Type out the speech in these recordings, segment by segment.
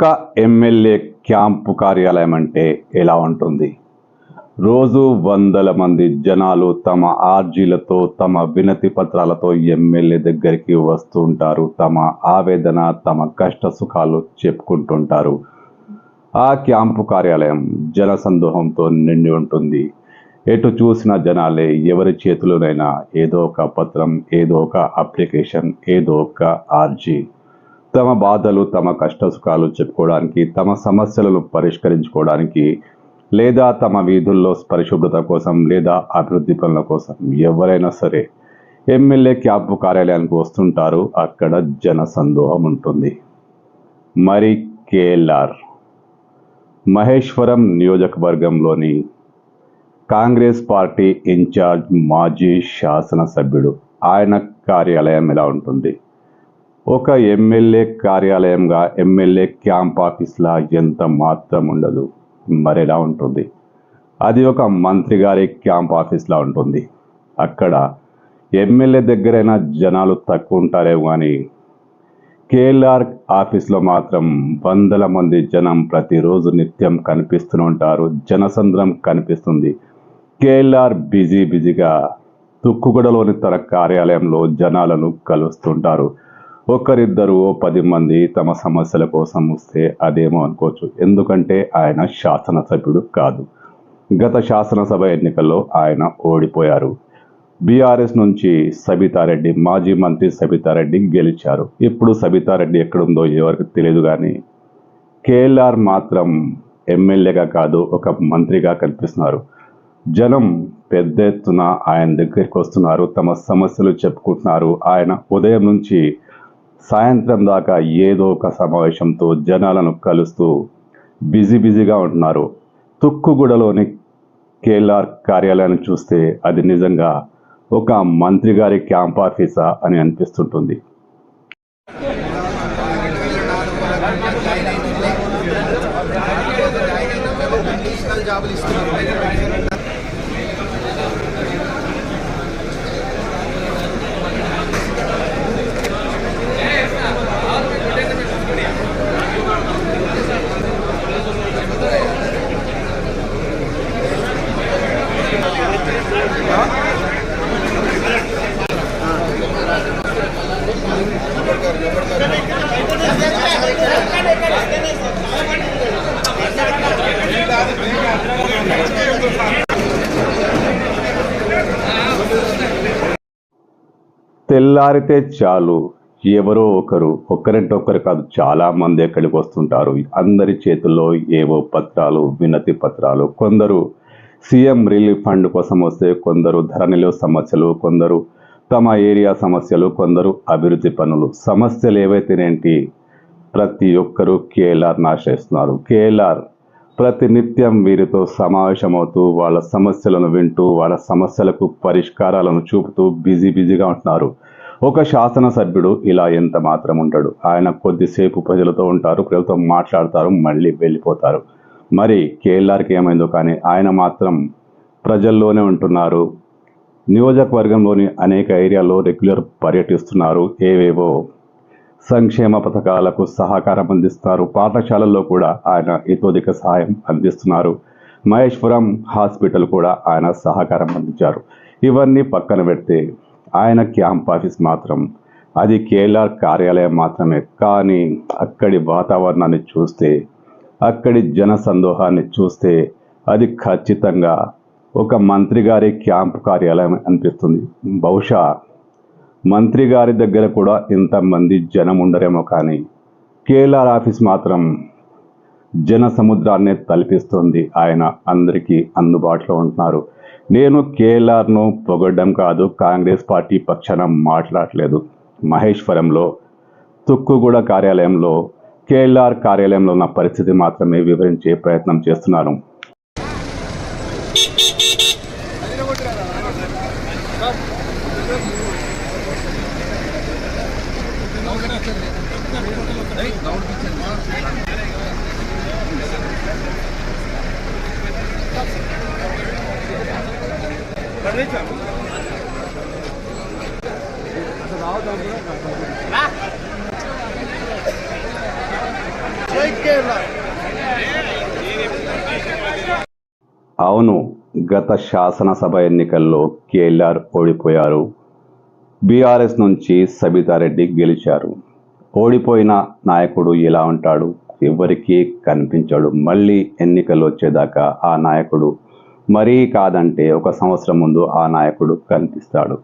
ఒక MLA camp కార్యాలయం అంటే ఎలా ఉంటుంది? రోజు వందల మంది జనాలు తమ ఆర్జీలతో తమ వినతి పత్రాలతో ఎమ్మెల్యే దగ్గరికి వస్తుంటారు తమ ఆవేదన తమ కష్ట సుఖాలు చెప్పుకుంటుంటారు. ఆ క్యాంపు కార్యాలయం జనసందోహంతో నిండి ఉంటుంది. ఎటు చూసిన జనాలే ఎవరి చేతిలోనైనా ఏదో ఒక పత్రం ఏదో ఒక అప్లికేషన్ ఏదో ఒక ఆర్జీ తమ బాధలు తమ కష్ట సుఖాలు చెప్పుకోవడానికి తమ సమస్యలను పరిష్కరించుకోవడానికి లేదా తమ వీధుల్లో పరిశుభ్రత కోసం లేదా అభివృద్ధి పనుల కోసం ఎవరైనా సరే ఎమ్మెల్యే క్యాంపు కార్యాలయానికి వస్తుంటారు. అక్కడ జన సందోహం ఉంటుంది. మరి కేఎల్ఆర్ మహేశ్వరం నియోజకవర్గంలోని కాంగ్రెస్ పార్టీ ఇన్ఛార్జ్ మాజీ శాసనసభ్యుడు. ఆయన కార్యాలయం ఎలా ఉంటుంది? ఒక ఎమ్మెల్యే కార్యాలయంగా ఎమ్మెల్యే క్యాంప్ ఆఫీస్లా ఎంత మాత్రం ఉండదు. మరెలా ఉంటుంది? అది ఒక మంత్రి గారి క్యాంప్ ఆఫీస్లా ఉంటుంది. అక్కడ ఎమ్మెల్యే దగ్గరైనా జనాలు తక్కువ ఉంటారేమో కానీ కేఎల్ఆర్ ఆఫీస్లో మాత్రం వందల మంది జనం ప్రతిరోజు నిత్యం కనిపిస్తూనే ఉంటారు. జనసంద్రం కనిపిస్తుంది. కేఎల్ఆర్ బిజీ బిజీగా తుక్కుగూడలోని తన కార్యాలయంలో జనాలను కలుస్తుంటారు. ఒకరిద్దరు ఓ పది మంది తమ సమస్యల కోసం వస్తే అదేమో అనుకోవచ్చు. ఎందుకంటే ఆయన శాసనసభ్యుడు కాదు. గత శాసనసభ ఎన్నికల్లో ఆయన ఓడిపోయారు. బీఆర్ఎస్ నుంచి సబితారెడ్డి మాజీ మంత్రి సబితారెడ్డి గెలిచారు. ఇప్పుడు సబితారెడ్డి ఎక్కడుందో ఎవరికి తెలియదు కానీ కేఎల్ఆర్ మాత్రం ఎమ్మెల్యేగా కాదు ఒక మంత్రిగా కనిపిస్తున్నారు. జనం పెద్ద ఎత్తున ఆయన దగ్గరికి వస్తున్నారు తమ సమస్యలు చెప్పుకుంటున్నారు. ఆయన ఉదయం నుంచి సాయంత్రం దాకా ఏదో ఒక సమావేశంతో జనాలను కలుస్తూ బిజీ బిజీగా ఉంటున్నారు. తుక్కుగూడలోని కేఎల్ఆర్ కార్యాలయాన్ని చూస్తే అది నిజంగా ఒక మంత్రి గారి క్యాంప్ ఆఫీసా అని అనిపిస్తుంటుంది. జాబులు ఇస్తున్నారు తెల్లారితే చాలు. ఎవరో ఒకరు ఒకరంటే ఒకరు కాదు చాలామంది ఎక్కడికి వస్తుంటారు. అందరి చేతుల్లో ఏవో పత్రాలు వినతి పత్రాలు. కొందరు సీఎం రిలీఫ్ ఫండ్ కోసం వస్తే కొందరు ధరణిలో సమస్యలు కొందరు తమ ఏరియా సమస్యలు కొందరు అభివృద్ధి పనులు. సమస్యలు ఏవైతేనేంటి? ప్రతి ఒక్కరూ కేఎల్ఆర్ నాశేస్తున్నారు. కేఎల్ఆర్ ప్రతినిత్యం వీరితో సమావేశమవుతూ వాళ్ళ సమస్యలను వింటూ వాళ్ళ సమస్యలకు పరిష్కారాలను చూపుతూ బిజీ బిజీగా ఉంటున్నారు. ఒక శాసనసభ్యుడు ఇలా ఎంత మాత్రం ఉంటాడు ఆయన కొద్దిసేపు ప్రజలతో ఉంటారు ప్రజలతో మాట్లాడతారు మళ్ళీ వెళ్ళిపోతారు. మరి కేఎల్ఆర్కి ఏమైందో కానీ ఆయన మాత్రం ప్రజల్లోనే ఉంటున్నారు. నియోజకవర్గంలోని అనేక ఏరియాలో రెగ్యులర్ పర్యటిస్తున్నారు. ఏవేవో సంక్షేమ పథకాలకు సహకారం అందిస్తారు. పాఠశాలల్లో కూడా ఆయన ఇతోధిక సహాయం అందిస్తున్నారు. మహేశ్వరం హాస్పిటల్ కూడా ఆయన సహకారం అందించారు. ఇవన్నీ పక్కన పెడితే ఆయన క్యాంప్ ఆఫీస్ మాత్రం అది కేఎల్ఆర్ కార్యాలయం మాత్రమే. కానీ అక్కడి వాతావరణాన్ని చూస్తే అక్కడి జన సందోహాన్ని చూస్తే అది ఖచ్చితంగా ఒక మంత్రి గారి క్యాంప్ కార్యాలయం అనిపిస్తుంది. బహుశా మంత్రి గారి దగ్గర కూడా ఇంతమంది జనం ఉండరేమో కానీ కేఎల్ఆర్ ఆఫీస్ మాత్రం జన సముద్రాన్నే తలపిస్తుంది. ఆయన అందరికీ అందుబాటులో ఉంటున్నారు. నేను కేఎల్ఆర్ను పొగడ్డం కాదు కాంగ్రెస్ పార్టీ పక్షాన మాట్లాడలేదు మహేశ్వరంలో తుక్కుగూడ కార్యాలయంలో కేఎల్ఆర్ కార్యాలయంలో ఉన్న పరిస్థితి మాత్రమే వివరించే ప్రయత్నం చేస్తున్నాను అవును గత శాసనసభ ఎన్నికల్లో కేఎల్ఆర్ ఓడిపోయారు. బీఆర్ఎస్ నుంచి సబితారెడ్డి గెలిచారు. ఓడిపోయిన నాయకుడు ఎలా ఉంటాడు? ఎవరికీ కనిపించాడు. మళ్ళీ ఎన్నికలు వచ్చేదాకా ఆ నాయకుడు మరీ కాదంటే ఒక సంవత్సరం ముందు ఆ నాయకుడు కనిపిస్తాడు.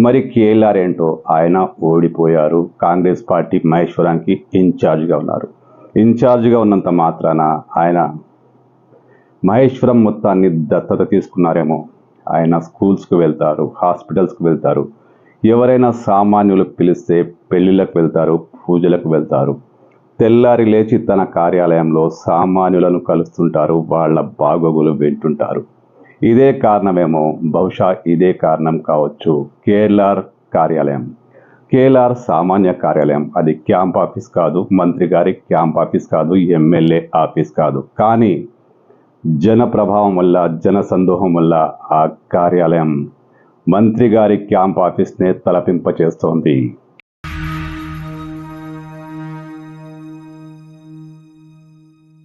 మరి కేఎల్ఆర్ ఏంటో ఆయన ఓడిపోయారు. కాంగ్రెస్ పార్టీ మహేశ్వరానికి ఇన్ఛార్జ్గా ఉన్నారు. ఇన్ఛార్జ్గా ఉన్నంత మాత్రాన ఆయన మహేశ్వరం మొత్తాన్ని దత్తత తీసుకున్నారేమో. ఆయన స్కూల్స్కి వెళ్తారు హాస్పిటల్స్కి వెళ్తారు. ఎవరైనా సామాన్యులు పిలిస్తే పెళ్ళిళ్ళకు వెళ్తారు పూజలకు వెళ్తారు. తెల్లారి లేచి తన కార్యాలయంలో సామాన్యులను కలుస్తుంటారు వాళ్ళ బాగోగులు వింటుంటారు. ఇదే కారణమేమో బహుశా ఇదే కారణం కావచ్చు కేఎల్ఆర్ కార్యాలయం. కేఎల్ఆర్ సామాన్య కార్యాలయం అది క్యాంప్ ఆఫీస్ కాదు మంత్రి గారి క్యాంప్ ఆఫీస్ కాదు ఎమ్మెల్యే ఆఫీస్ కాదు. కానీ జన ప్రభావం వల్ల జన సందోహం వల్ల ఆ కార్యాలయం మంత్రి గారి క్యాంప్ ఆఫీస్నే తలపింపచేస్తోంది.